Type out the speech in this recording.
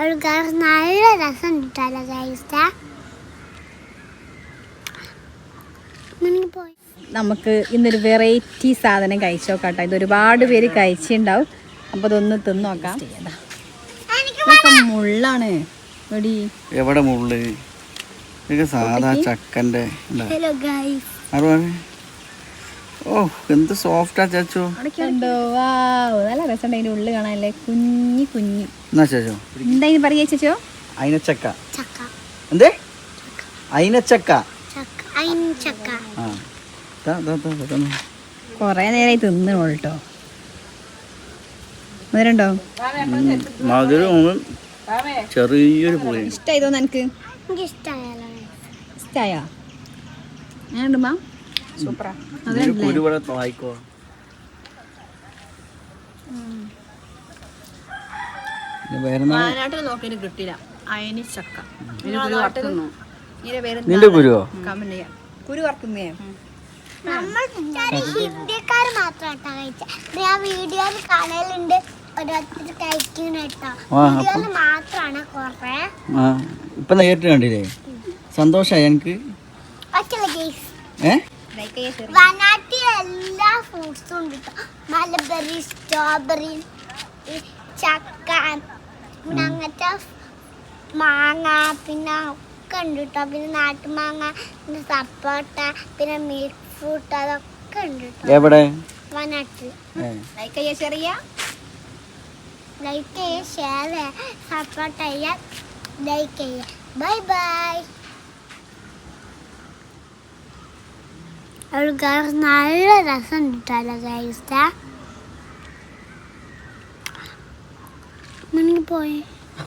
ആൾക്കാർ നല്ല രസം കിട്ടാലോ കഴിച്ച പോയി. നമുക്ക് ഇന്നൊരു വെറൈറ്റി സാധനം കഴിച്ചു നോക്കാട്ടോ. ഇത് ഒരുപാട് പേര് കഴിച്ചിട്ടുണ്ടാവും അപ്പോൾ ഇതൊന്ന് തിന്നു നോക്കാം. മുള്ളാണ്. എവിടെ മുള്ള്? സാധാ ചക്കന്റെ. ഹലോ ഗൈസ് ഓ എന്ത് സോഫ്റ്റാ ചാച്ചോ. നല്ല രസമുണ്ട് അതിന്റെ ഉള്ളിൽ കാണാനല്ലേ? കുഞ്ഞി കുഞ്ഞി. എന്നാ ചാച്ചോ? എന്താ ഇത് പറയുക ചേച്ചോ? അയിനച്ചക്ക. ചക്ക. എന്തേ? അയിനച്ചക്ക. കുറേ നേരമായി തിന്നോട്ടോ മധുരണ്ടോ മധുരവും ചെറിയൊരു പുളി ഇഷ്ടമായി തോന്നുന്നു ഇഷ്ടായോ? ഞാനുണ്ട് മാ? സൂപ്പറാ. കുരുവിടെ വായിക്കോ വേറെ വയനാട്ടിൽ നോക്കിയിട്ട് കിട്ടില്ല അയനി ചക്ക. നിന്റെ കുരുവോ? കമന്റ് ചെയ്യാം. കുരു വറുക്കുന്നേ? നമ്മൾ ഹിന്ദിക്കാർ മാത്രം കേട്ടോ കഴിച്ച. ഞാൻ വീഡിയോയിൽ കാണലുണ്ട്. ഓരോരുത്തർ വീഡിയോയിൽ മാത്രമാണ് കുറേ. ഇപ്പൊ നേരിട്ട് കണ്ടില്ലേ? സന്തോഷായി എനിക്ക്? ഏഹ് ഗേസ് ഏ? വയനാട്ടിൽ എല്ലാ ഫ്രൂട്ട്സും ഉണ്ട് ട്ടോ. മലബറി സ്ട്രോബെറി ചക്ക പിന്നെ അങ്ങനത്തെ മാങ്ങ പിന്നെ ഒക്കെ ഉണ്ട് കേട്ടോ. പിന്നെ നാട്ടുമാങ്ങ പിന്നെ സപ്പോട്ട പിന്നെ മിൽക്ക് ഫ്രൂട്ട് അതൊക്കെ ഉണ്ട് കേട്ടോ. എവിടെ? വയനാട്ടിൽ. ലൈക്ക് ചെയ്യാ ചെറിയ ലൈക്ക് ചെയ്യുക ഷെയർ സപ്പോർട്ട് ചെയ്യുക ലൈക്ക് ചെയ്യുക ബൈ ബൈ ആൾക്കാർ നല്ല രസം കിട്ടാലോ കഴിച്ച പോയി